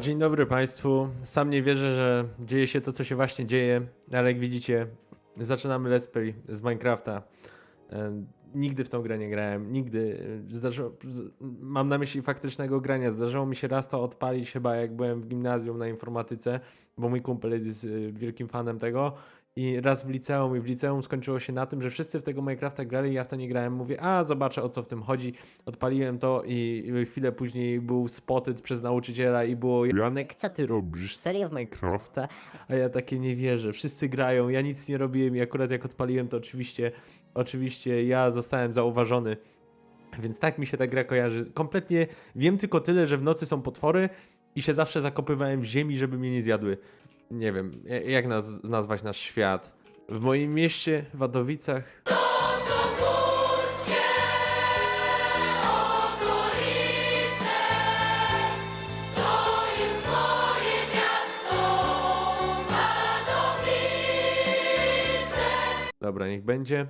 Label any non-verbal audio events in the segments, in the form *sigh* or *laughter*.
Dzień dobry Państwu. Sam nie wierzę, że dzieje się to, co się właśnie dzieje, ale jak widzicie, zaczynamy let's play z Minecrafta. E, Nigdy w tą grę nie grałem, nigdy. E, Zdarzyło, mam na myśli faktycznego grania. Zdarzyło mi się raz to odpalić, chyba jak byłem w gimnazjum na informatyce, bo mój kumpel jest e, wielkim fanem tego. I raz w liceum, i w liceum skończyło się na tym, że wszyscy w tego Minecrafta grali, ja w to nie grałem. Mówię, a zobaczę o co w tym chodzi. Odpaliłem to i chwilę później był spotted przez nauczyciela i było Janek, co ty robisz? Serio w Minecrafta? A ja takie nie wierzę. Wszyscy grają, ja nic nie robiłem i akurat jak odpaliłem to oczywiście, oczywiście ja zostałem zauważony. Więc tak mi się ta gra kojarzy. Kompletnie wiem tylko tyle, że w nocy są potwory i się zawsze zakopywałem w ziemi, żeby mnie nie zjadły. Nie wiem, ja- jak naz nazwać nasz świat. W moim mieście, w Wadowicach, Dobra, niech będzie.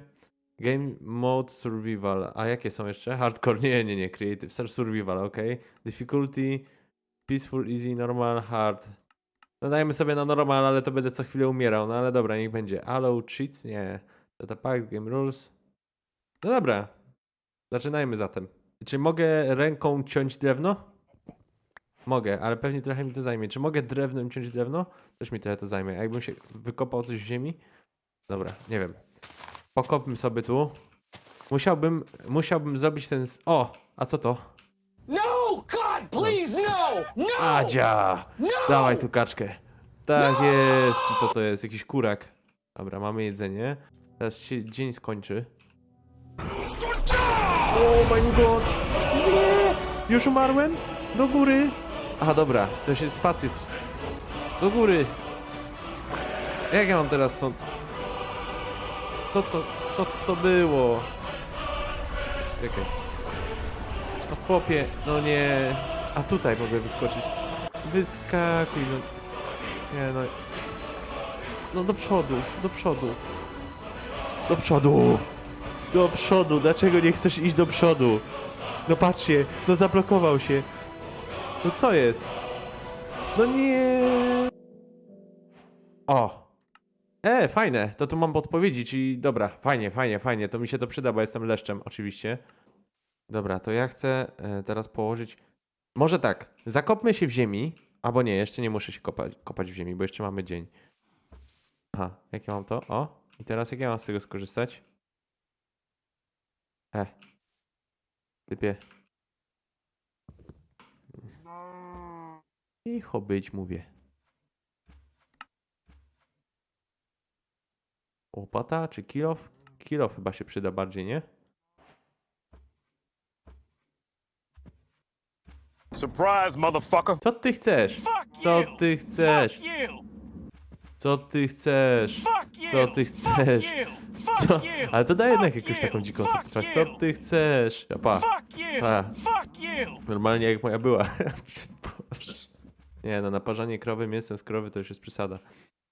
Game Mode Survival. A jakie są jeszcze? Hardcore? Nie, nie, nie. Creative. Search Survival, ok. Difficulty. Peaceful, Easy, Normal, Hard. No dajmy sobie na normal, ale to będę co chwilę umierał. No ale dobra, niech będzie. Allow cheats? Nie. Data pack, game rules. No dobra. Zaczynajmy zatem. Czy mogę ręką ciąć drewno? Mogę, ale pewnie trochę mi to zajmie. Czy mogę drewnem ciąć drewno? Też mi trochę to zajmie. Jakbym się wykopał coś w ziemi? Dobra, nie wiem. Pokopmy sobie tu. Musiałbym, musiałbym zrobić ten... O! A co to? No! God, please, no! No! Adzia! No! Dawaj tu kaczkę. Tak jest. Czy co to jest? Jakiś kurak. Dobra, mamy jedzenie. Teraz się dzień skończy. Oh my god! Nie! Już umarłem? Do góry! Aha, dobra. To się spację... s- Do góry! Jak ja mam teraz stąd... Co to... Co to było? Czekaj. No chłopie, no nie. A tutaj mogę wyskoczyć. Wyskakuj, no. Nie no. No do przodu, do przodu. Do przodu! Do przodu, dlaczego nie chcesz iść do przodu? No patrzcie, no zablokował się. No co jest? No nie. O! E, fajne, to tu mam podpowiedzi, czyli dobra, fajnie, fajnie, fajnie, to mi się to przyda, bo jestem leszczem, oczywiście. Dobra, to ja chcę e, teraz położyć. Może tak, zakopmy się w ziemi, albo nie, jeszcze nie muszę się kopać, kopać w ziemi, bo jeszcze mamy dzień. Aha, jak ja mam to? O, i teraz jak ja mam z tego skorzystać? E. Typie. Cicho być, mówię. Łopata czy kilof? Kilof chyba się przyda bardziej, nie? Surprise, motherfucker. Co ty chcesz? Fuck Co you. ty chcesz? Co ty chcesz? Fuck you. Co ty chcesz? Co? Ale to daje jednak jakąś you. taką dziką satysfakcję. you. Co ty chcesz? Ja pa. Fuck you. Pa. Fuck you. Normalnie jak moja była. *laughs* Nie no, naparzanie krowy mięsem z krowy to już jest przesada.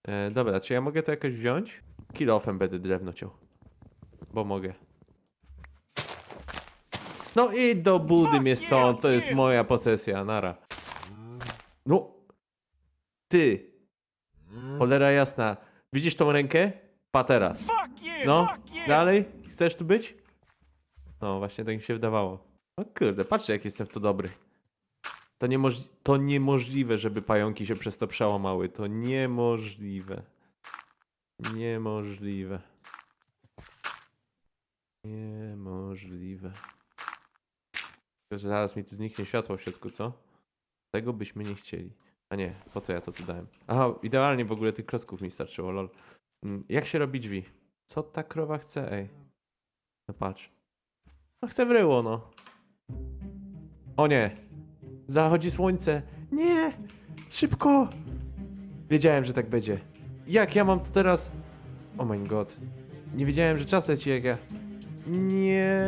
E, dobra, czy ja mogę to jakoś wziąć? Kilofem będę drewno ciął. Bo mogę. No i do budy mnie stąd, to jest moja posesja, nara. No. Ty. Cholera jasna. Widzisz tą rękę? Pa teraz. No, dalej? Chcesz tu być? No, właśnie tak mi się wydawało. No kurde, patrzcie jak jestem w to dobry. To, niemoż... to niemożliwe, żeby pająki się przez to przełamały. To niemożliwe. Niemożliwe. Niemożliwe. Że zaraz mi tu zniknie światło w środku, co? Tego byśmy nie chcieli. A nie, po co ja to tu dałem? Aha, idealnie w ogóle tych klocków mi starczyło, lol. Mm, Jak się robi drzwi? Co ta krowa chce, ej? No patrz. No chce wryło, no. O nie. Zachodzi słońce. Nie. Szybko. Wiedziałem, że tak będzie. Jak ja mam to teraz... Oh my god. Nie wiedziałem, że czas leci jak ja... Nie.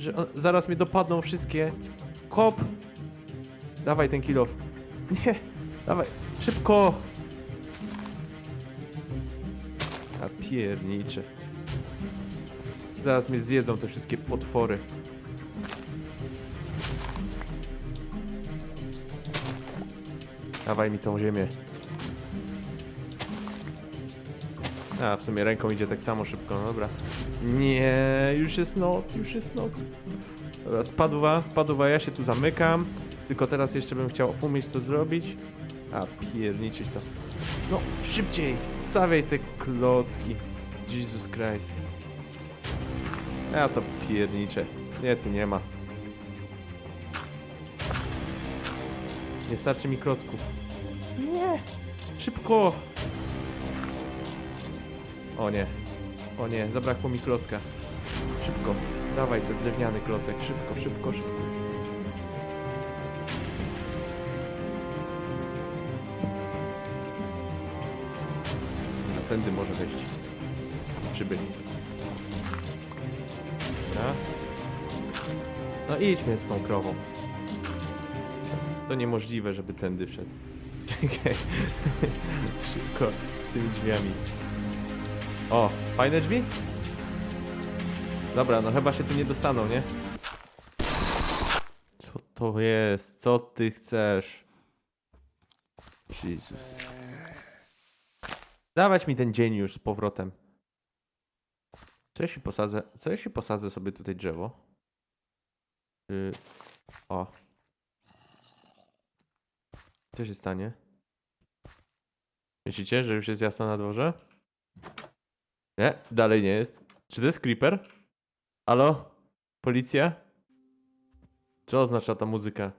Że on... zaraz mnie dopadną wszystkie. Kop. Dawaj ten kilof. *laughs* Nie. Dawaj. Szybko. A piernicze. Zaraz mnie zjedzą te wszystkie potwory. Dawaj mi tą ziemię. A, w sumie ręką idzie tak samo szybko, no dobra. Nie, już jest noc, już jest noc. Dobra, spadła, spadła, ja się tu zamykam. Tylko teraz jeszcze bym chciał umieć to zrobić. A, pierniczyć to. No, szybciej! Stawiaj te klocki. Jesus Christ. Ja to pierniczę. Nie, tu nie ma. Nie starczy mi klocków. Nie! Szybko! O nie. O nie, zabrakło mi klocka. Szybko. Dawaj ten drewniany klocek. Szybko, szybko, szybko. A tędy może wejść. Przybyć. Dobra. No idźmy z tą krową. To niemożliwe, żeby tędy wszedł. *laughs* Czekaj. *laughs* Szybko tymi drzwiami. O, fajne drzwi? Dobra, no chyba się tu nie dostaną, nie? Co to jest? Co ty chcesz? Jezus. Dawać mi ten dzień już z powrotem. Co jeśli posadzę? Co jeśli posadzę sobie tutaj drzewo? Czy... O. Co się stanie? Myślicie, że już jest jasno na dworze? Nie, dalej nie jest. Czy to jest creeper? Halo? Policja? Co oznacza ta muzyka?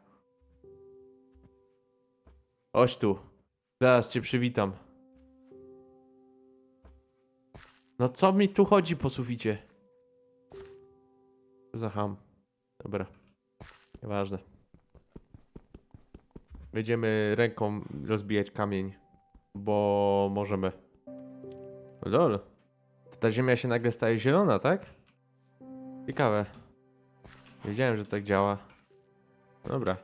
Chodź tu. Zaraz cię przywitam. No co mi tu chodzi po suficie? Co Za ham. Dobra. Nieważne. Będziemy ręką rozbijać kamień. Bo możemy. Lol. To ta ziemia się nagle staje zielona, tak? Ciekawe. Wiedziałem, że tak działa. Dobra.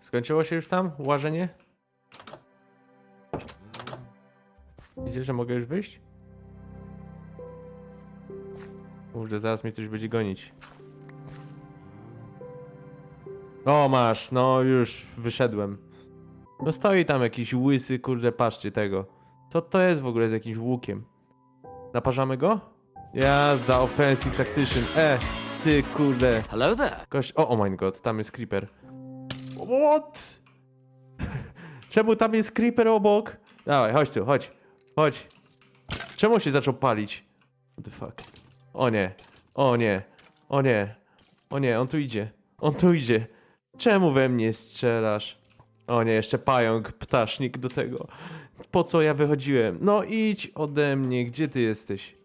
Skończyło się już tam łażenie? Widzicie, że mogę już wyjść? Kurde, zaraz mnie coś będzie gonić. O, masz, no już wyszedłem. No stoi tam jakiś łysy, kurde, patrzcie tego. Co to jest w ogóle z jakimś łukiem? Naparzamy go? Jazda, offensive tactician. E, ty kurde. Hello there. Koś... O, oh my god, tam jest creeper. What? *laughs* Czemu tam jest creeper obok? Dawaj, chodź tu, chodź. Chodź. Czemu się zaczął palić? What the fuck? O nie, o nie, o nie, o nie, on tu idzie. On tu idzie. Czemu we mnie strzelasz? O nie, jeszcze pająk, ptasznik do tego. Po co ja wychodziłem? No idź ode mnie, gdzie ty jesteś?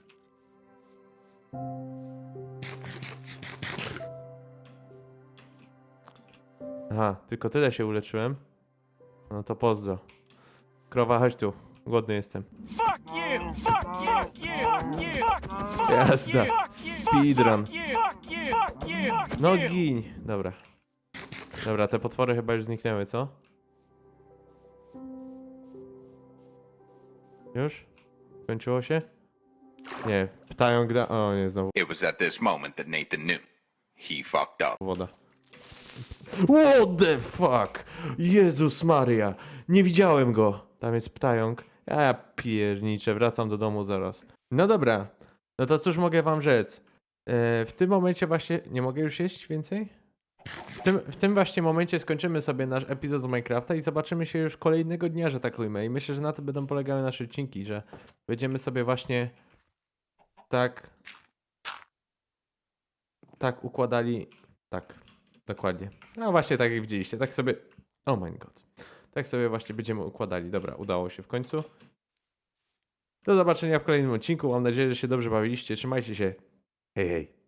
Aha, tylko tyle się uleczyłem. No to pozdro. Krowa, chodź tu. Głodny jestem. Fuck you! Fuck you! Fuck you! Fuck you! Fuck you! Jasne. Speedrun. Fuck you! Fuck you! Fuck you! Fuck No gin. Dobra. Dobra, te potwory chyba już zniknęły, co? Już? Skończyło się? Nie, pytają gra... O nie, znowu It was at this moment that Nathan knew. He fucked up. woda. What the fuck? Jezus Maria. Nie widziałem go. Tam jest ptająk. Ja pierniczę, wracam do domu zaraz. No dobra. No to cóż mogę wam rzec? E, w tym momencie właśnie... Nie mogę już jeść więcej? W tym, w tym właśnie momencie skończymy sobie nasz epizod z Minecrafta i zobaczymy się już kolejnego dnia, że tak ujmę. I myślę, że na tym będą polegały nasze odcinki, że będziemy sobie właśnie tak tak układali tak, dokładnie. No właśnie tak jak widzieliście, tak sobie oh my god. Tak sobie właśnie będziemy układali. Dobra, udało się w końcu. Do zobaczenia w kolejnym odcinku. Mam nadzieję, że się dobrze bawiliście. Trzymajcie się. Hej, hej.